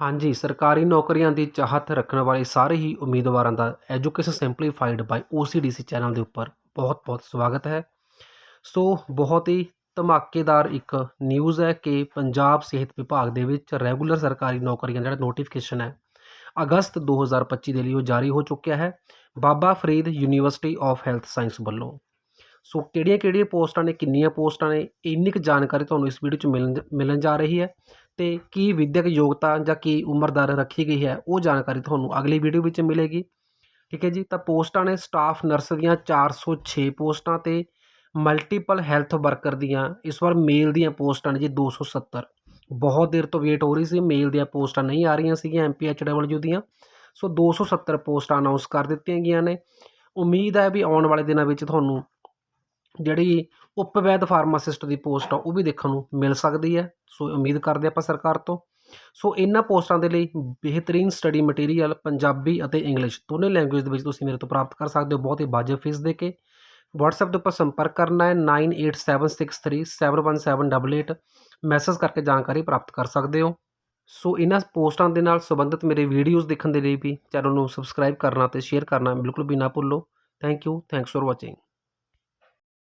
ਹਾਂਜੀ, ਸਰਕਾਰੀ ਨੌਕਰੀਆਂ ਦੀ ਚਾਹਤ ਰੱਖਣ ਵਾਲੇ ਸਾਰੇ ਹੀ ਉਮੀਦਵਾਰਾਂ ਦਾ education simplified by OCDC channel ਦੇ ਉੱਪਰ ਬਹੁਤ ਬਹੁਤ ਸਵਾਗਤ ਹੈ। ਸੋ, ਬਹੁਤ ਹੀ ਧਮਾਕੇਦਾਰ ਇੱਕ ਨਿਊਜ਼ ਹੈ ਕਿ ਪੰਜਾਬ ਸਿਹਤ ਵਿਭਾਗ ਦੇ ਵਿੱਚ ਰੈਗੂਲਰ ਸਰਕਾਰੀ ਨੌਕਰੀਆਂ ਜਿਹੜਾ ਨੋਟੀਫਿਕੇਸ਼ਨ ਹੈ, ਅਗਸਤ 2025 ਦੇ ਲਈ ਉਹ ਜਾਰੀ ਹੋ ਚੁੱਕਿਆ ਹੈ Baba Farid university of health science ਵੱਲੋਂ। ਸੋ ਕਿਹੜੀਆਂ ਕਿਹੜੀਆਂ ਪੋਸਟਾਂ ਨੇ, ਕਿੰਨੀਆਂ ਪੋਸਟਾਂ ਨੇ, ਇੰਨੀ ਕੁ ਜਾਣਕਾਰੀ ਤੁਹਾਨੂੰ ਇਸ ਵੀਡੀਓ 'ਚ ਮਿਲਣ ਮਿਲਣ ਜਾ ਰਹੀ ਹੈ। ਤੇ ਕੀ ਵਿੱਦਿਅਕ ਯੋਗਤਾ ਜਾਂ ਕੀ ਉਮਰ ਦਰ ਰੱਖੀ ਗਈ ਹੈ, ਉਹ ਜਾਣਕਾਰੀ ਤੁਹਾਨੂੰ ਅਗਲੀ ਵੀਡੀਓ ਵਿੱਚ ਮਿਲੇਗੀ। ਠੀਕ ਹੈ ਜੀ, ਤਾਂ ਪੋਸਟਾਂ ਨੇ ਸਟਾਫ ਨਰਸ ਦੀਆਂ 406 ਪੋਸਟਾਂ ਤੇ ਮਲਟੀਪਲ ਹੈਲਥ ਵਰਕਰ ਦੀਆਂ, ਇਸ ਵਾਰ ਮੇਲ ਦੀਆਂ ਪੋਸਟਾਂ ਨੇ ਜੀ 270 ਬਹੁਤ ਦੇਰ ਤੋਂ ਵੇਟ ਹੋ ਰਹੀ ਸੀ ਮੇਲ ਦੀਆਂ ਪੋਸਟਾਂ ਨਹੀਂ ਆ ਰਹੀਆਂ ਸੀਗੀਆਂ ਐਮਪੀਐਚਡਬਲਯੂ ਦੀਆਂ। ਸੋ 270 ਪੋਸਟਾਂ ਅਨਾਉਂਸ ਕਰ ਦਿੱਤੀਆਂ ਗਈਆਂ ਨੇ। ਉਮੀਦ ਹੈ ਵੀ ਆਉਣ ਵਾਲੇ ਦਿਨਾਂ ਵਿੱਚ ਤੁਹਾਨੂੰ ਜਿਹੜੀ ਉਪਵੈਦ ਫਾਰਮਾਸਿਸਟ ਦੀ ਪੋਸਟ ਆ, ਉਹ ਵੀ ਦੇਖਣ ਨੂੰ ਮਿਲ ਸਕਦੀ ਹੈ। ਸੋ ਉਮੀਦ ਕਰਦੇ ਆਪਾਂ ਸਰਕਾਰ ਤੋਂ ਸੋ ਇਹਨਾਂ ਪੋਸਟਾਂ ਦੇ ਲਈ ਬਿਹਤਰੀਨ ਸਟੱਡੀ ਮਟੀਰੀਅਲ ਪੰਜਾਬੀ ਅਤੇ ਇੰਗਲਿਸ਼ ਦੋਨੇ ਲੈਂਗੁਏਜ ਦੇ ਵਿੱਚ ਤੁਸੀਂ ਮੇਰੇ ਤੋਂ ਪ੍ਰਾਪਤ ਕਰ ਸਕਦੇ ਹੋ ਬਹੁਤ ਹੀ ਵਾਜਬ ਫੀਸ ਦੇ ਕੇ WhatsApp ਦੇ ਉੱਪਰ ਸੰਪਰਕ ਕਰਨਾ ਹੈ 9876371788 ਮੈਸੇਜ ਕਰਕੇ ਜਾਣਕਾਰੀ ਪ੍ਰਾਪਤ ਕਰ ਸਕਦੇ ਹੋ ਸੋ ਇਹਨਾਂ ਪੋਸਟਾਂ ਦੇ ਨਾਲ ਸੰਬੰਧਿਤ ਮੇਰੇ ਵੀਡੀਓਜ਼ ਦੇਖਣ ਦੇ ਲਈ ਵੀ ਚੈਨਲ ਨੂੰ ਸਬਸਕ੍ਰਾਈਬ ਕਰਨਾ ਤੇ ਸ਼ੇਅਰ ਕਰਨਾ ਬਿਲਕੁਲ ਵੀ ਨਾ ਭੁੱਲੋ thank you thanks for watching